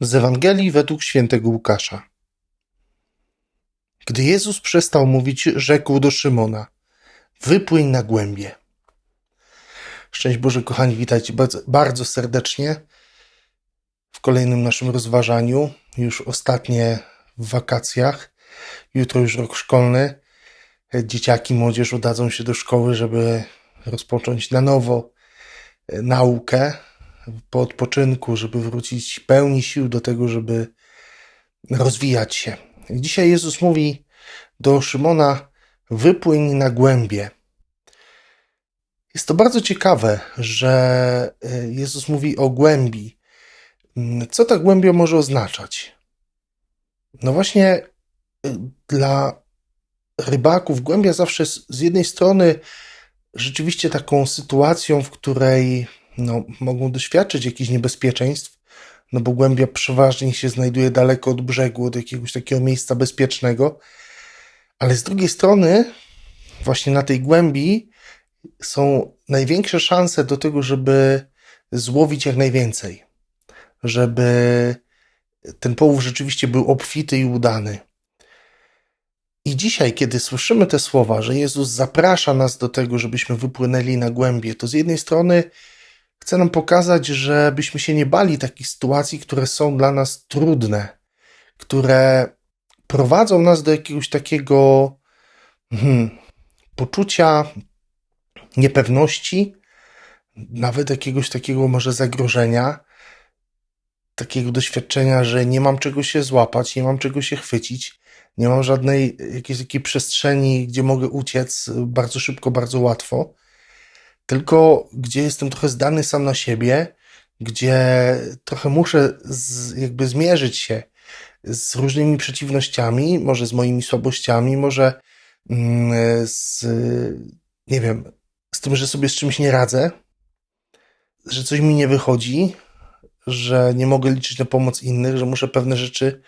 Z Ewangelii według świętego Łukasza. Gdy Jezus przestał mówić, rzekł do Szymona: Wypłyń na głębie. Szczęść Boże, kochani, witajcie bardzo, bardzo serdecznie w kolejnym naszym rozważaniu. Już ostatnie w wakacjach. Jutro już rok szkolny. Dzieciaki, młodzież udadzą się do szkoły, żeby rozpocząć na nowo naukę po odpoczynku, żeby wrócić pełni sił do tego, żeby rozwijać się. Dzisiaj Jezus mówi do Szymona: wypłyń na głębie. Jest to bardzo ciekawe, że e, Jezus mówi o głębi. Mm, co ta głębia może oznaczać? No właśnie, e, dla rybaków głębia zawsze z jednej strony rzeczywiście taką sytuacją, w której no, mogą doświadczyć jakichś niebezpieczeństw, no bo głębia przeważnie się znajduje daleko od brzegu, od jakiegoś takiego miejsca bezpiecznego, ale z drugiej strony, właśnie na tej głębi są największe szanse do tego, żeby złowić jak najwięcej, żeby ten połów rzeczywiście był obfity i udany. I dzisiaj, kiedy słyszymy te słowa, że Jezus zaprasza nas do tego, żebyśmy wypłynęli na głębie, to z jednej strony chce nam pokazać, żebyśmy się nie bali takich sytuacji, które są dla nas trudne, które prowadzą nas do jakiegoś takiego hmm, poczucia niepewności, nawet jakiegoś takiego może zagrożenia, takiego doświadczenia, że nie mam czego się złapać, nie mam czego się chwycić, nie mam żadnej jakiejś takiej przestrzeni, gdzie mogę uciec bardzo szybko, bardzo łatwo tylko gdzie jestem trochę zdany sam na siebie, gdzie trochę muszę z, jakby zmierzyć się z różnymi przeciwnościami, może z moimi słabościami, może mm, z, nie wiem, z tym, że sobie z czymś nie radzę, że coś mi nie wychodzi, że nie mogę liczyć na pomoc innych, że muszę pewne rzeczy,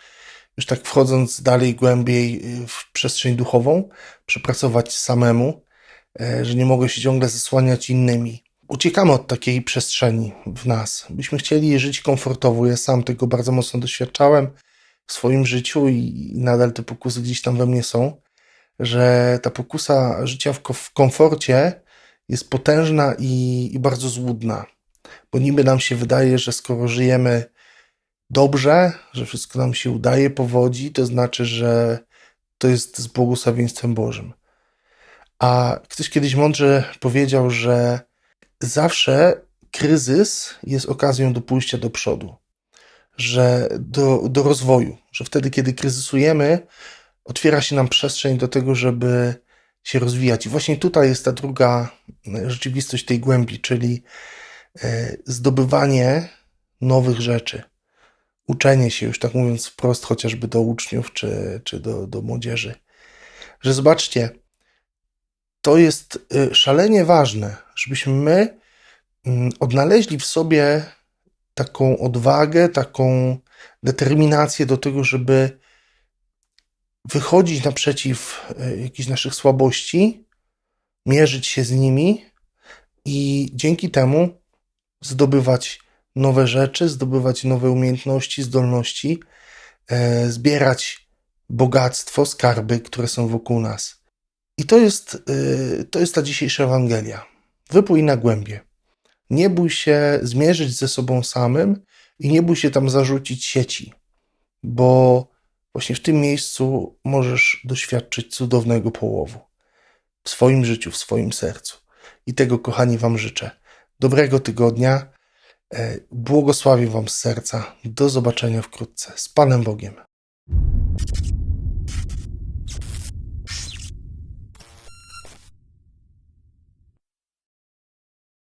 już tak wchodząc dalej, głębiej w przestrzeń duchową, przepracować samemu. E, że nie mogę się ciągle zasłaniać innymi. Uciekamy od takiej przestrzeni w nas. Byśmy chcieli żyć komfortowo. Ja sam tego bardzo mocno doświadczałem w swoim życiu i nadal te pokusy gdzieś tam we mnie są, że ta pokusa życia w komforcie jest potężna i, i bardzo złudna. Bo niby nam się wydaje, że skoro żyjemy dobrze, że wszystko nam się udaje, powodzi, to znaczy, że to jest z błogosławieństwem Bożym. A ktoś kiedyś mądrze powiedział, że zawsze kryzys jest okazją do pójścia do przodu, że do, do rozwoju, że wtedy, kiedy kryzysujemy, otwiera się nam przestrzeń do tego, żeby się rozwijać. I właśnie tutaj jest ta druga rzeczywistość tej głębi, czyli e, zdobywanie nowych rzeczy, uczenie się, już tak mówiąc wprost, chociażby do uczniów czy, czy do, do młodzieży. Że zobaczcie, to jest y, szalenie ważne, żebyśmy my mm, odnaleźli w sobie taką odwagę, taką determinację do tego, żeby wychodzić naprzeciw y, jakichś naszych słabości, mierzyć się z nimi i dzięki temu zdobywać nowe rzeczy, zdobywać nowe umiejętności, zdolności, e, zbierać bogactwo, skarby, które są wokół nas. I to jest, y, to jest ta dzisiejsza Ewangelia. Wypój na głębie. Nie bój się zmierzyć ze sobą samym i nie bój się tam zarzucić sieci, bo właśnie w tym miejscu możesz doświadczyć cudownego połowu w swoim życiu, w swoim sercu. I tego, kochani, Wam życzę. Dobrego tygodnia. E, błogosławię Wam z serca. Do zobaczenia wkrótce. Z Panem Bogiem.